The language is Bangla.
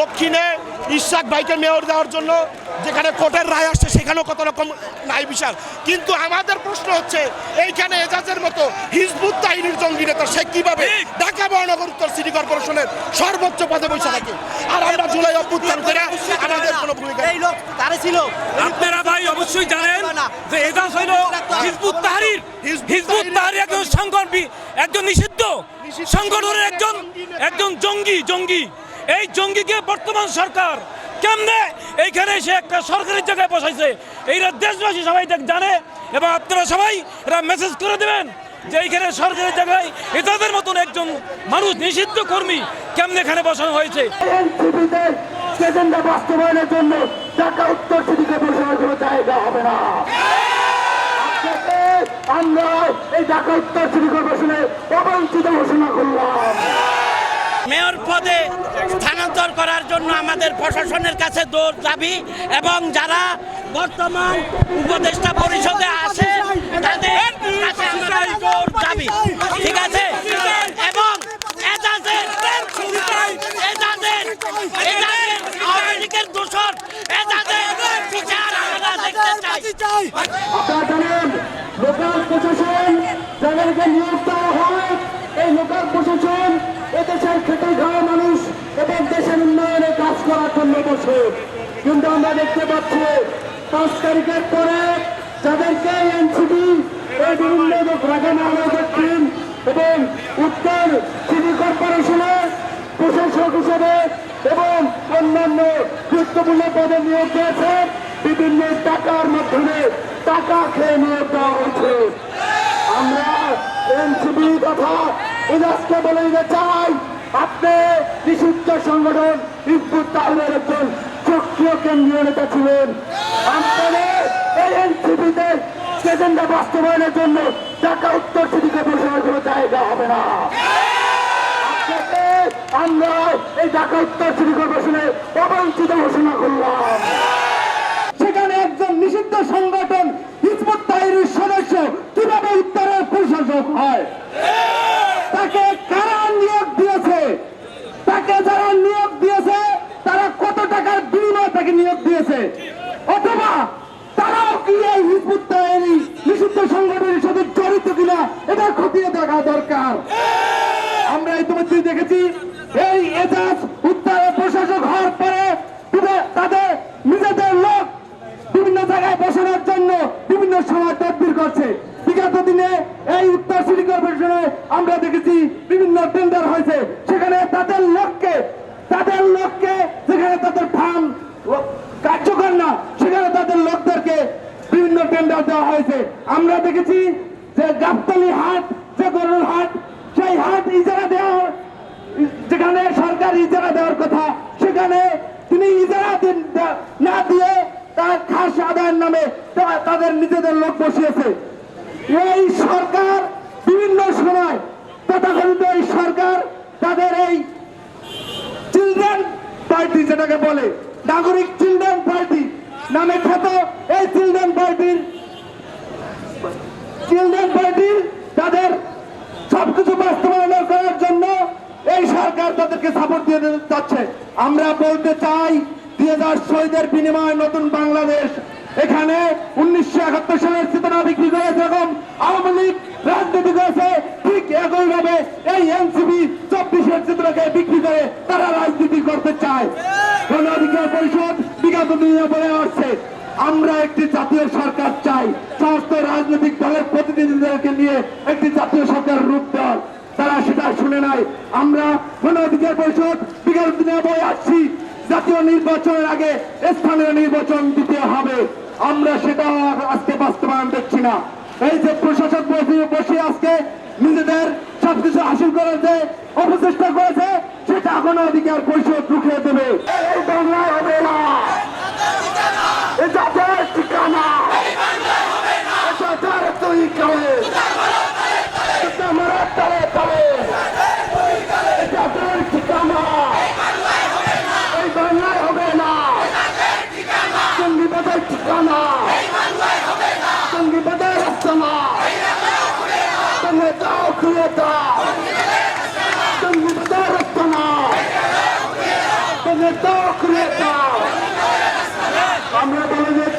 দক্ষিণে ইশাক ভাইকে মেয়র দেওয়ার জন্য যেখানে কোর্টের রায় আসছে সেখানেও কত রকম নাই বিচার। কিন্তু আমাদের প্রশ্ন হচ্ছে এইখানে এজাজের মতো হিজবুত তাহিনীর জঙ্গি নেতা সে কীভাবে ঢাকা মহানগর উত্তর সিটি কর্পোরেশনের সর্বোচ্চ পদে বসে থাকে? আর আমরা জুলাই অভ্যুত্থান করে আমাদের কোনো ভূমিকা। এই লোক তারে ছিল। আপনারা ভাই অবশ্যই জানেন যে এজাজ হইল হিজবুত তাহরির হিজবুত তাহরির একজন সংগঠন একজন নিষিদ্ধ। সংগঠনের একজন একজন জঙ্গি জঙ্গি। এই জঙ্গিকে বর্তমান সরকার কেমনে এইখানে এসে একটা সরকারি জায়গায় বসাইছে? এইরা দেশবাসী সবাই দেখ- জানে এবং আপনারা সবাই এরা মেসেজ করে দেবেন যে এইখানে সরকারি জায়গায় এদের মতন একজন মানুষ নিষিদ্ধ কর্মী কেমনে এখানে বসানো হয়েছে? বাস্তবায়নের জন্য ঢাকা উত্তর সিটিকে বসানোর কোনো জায়গা হবে না। আজকে আমরা এই ঢাকা উত্তর সিটি কর্পোরেশনে অবাঞ্ছিত ঘোষণা করলাম। মেয়র পদে স্থানান্তর করার জন্য আমাদের প্রশাসনের কাছে দৌড় দাবি এবং যারা বর্তমান উপদেষ্টা পরিষদে আছে, তাদের কাছে আমাদের দৌড় দাবি। ঠিক আছে? লোকাল প্রশাসন যাদেরকে নিয়োগ দেওয়া হয়, এই লোকাল প্রশাসন এদেশের খেটে খাওয়া মানুষ এবং দেশের উন্নয়নে কাজ করার জন্য বসে, কিন্তু আমরা দেখতে পাচ্ছি পাঁচ তারিখের পরে যাদেরকে এনসিপি বিভিন্ন এবং উত্তর সিটি কর্পোরেশনের প্রশাসক হিসেবে এবং অন্যান্য গুরুত্বপূর্ণ পদে নিয়োগ দিয়েছে, বিভিন্ন টাকার মাধ্যমে টাকা খেয়ে নিয়োগ দেওয়া হয়েছে। আমরা এনসিবি কথা ইলাসকে বলে দিতে চাই আপনি নিষিদ্ধ সংগঠন হিজবুত তাহলের একজন সক্রিয় কেন্দ্রীয় নেতা ছিলেন। আপনাদের এজেন্ডা বাস্তবায়নের জন্য ঢাকা উত্তর সিটিকে বসানোর কোনো জায়গা হবে না। আমরা এই ঢাকা উত্তর সিটি অবাঞ্ছিত ঘোষণা করলাম। সেখানে একজন নিষিদ্ধ সংগঠন হিজবুত তাহিরের সদস্য কীভাবে উত্তরের প্রশাসক হয় তাকে কারা নিয়োগ দিয়েছে তাকে যারা নিয়োগ দিয়েছে তারা কত টাকার বিনিময়ে তাকে নিয়োগ দিয়েছে। অথবা তারাও কি এই হিজবুত তাহিরি নিষিদ্ধ সংগঠনের সাথে জড়িত কিনা, এটা খতিয়ে দেখা দরকার। আমরা ইতিমধ্যে দেখেছি, এই এজাজ উত্তরের প্রশাসক হওয়ার পরে তাদের নিজেদের লোক বিভিন্ন জায়গায় বসানোর জন্য বিভিন্ন সময় তদবির করছে। বিগত দিনে এই উত্তর সিটি কর্পোরেশনে আমরা দেখেছি বিভিন্ন টেন্ডার হয়েছে। সেখানে তাদের লোককে তাদের লোককে যেখানে তাদের ফার্ম কার্যকর না সেখানে তাদের লোকদেরকে বিভিন্ন টেন্ডার দেওয়া হয়েছে আমরা দেখেছি যে গাবতলি হাট, যে গরুর হাট, সেই হাট ইজারা দেওয়ার, যেখানে সরকার ইজারা দেওয়ার কথা, সেখানে তিনি ইজারা না দিয়ে তার খাস আদায়ের নামে তাদের নিজেদের লোক বসিয়েছে। এই সরকার বিভিন্ন সময় তথাকথিত এই সরকার তাদের এই চিলড্রেন পার্টি যেটাকে বলে, নাগরিক চিলড্রেন পার্টি নামে খ্যাত এই চিলড্রেন পার্টির চিলড্রেন পার্টি তাদের সবকিছু বাস্তবায়ন করার জন্য এই সরকার তাদেরকে সাপোর্ট দিয়ে যাচ্ছে। আমরা বলতে চাই, দুই হাজার শহীদের বিনিময়ে নতুন বাংলাদেশ। এখানে উনিশশো একাত্তর সালের চেতনা বিক্রি করে যেরকম আওয়ামী লীগ রাজনীতি করেছে, ঠিক একই ভাবে এই এনসিপি চব্বিশের চিত্রকে বিক্রি করে তারা রাজনীতি করতে চায়। গণ অধিকার পরিষদ বিগত দিনে বলে আসছে। আমরা একটি জাতীয় সরকার চাই। সমস্ত রাজনৈতিক দলের প্রতিনিধিদেরকে নিয়ে একটি জাতীয় সরকার রূপ দেওয়ার তারা সেটা শুনে নাই। আমরা গণ অধিকার পরিষদ বিগত দিনে বলে আসছি। জাতীয় নির্বাচনের আগে স্থানীয় নির্বাচন দিতে হবে। আমরা সেটা আজকে বাস্তবায়ন দেখছি না। এই যে প্রশাসক বসে আজকে নিজেদের সবকিছু হাসিল করার যে অপচেষ্টা করেছে, সেটা গণ অধিকার পরিষদ রুখে দেবে। না। জাতের ঠিকানা। জাতের তুই কালে। এটা মারা তলে তলে জাতের ঠিকানা। এই বাংলায় হবে না। জঙ্গিবাদের ঠিকানা। জঙ্গিবাদের রাস্তা না তুমি দাও, খুলে দাও। জঙ্গিবাদের রাস্তা না নেতা নেতা আমরা বলে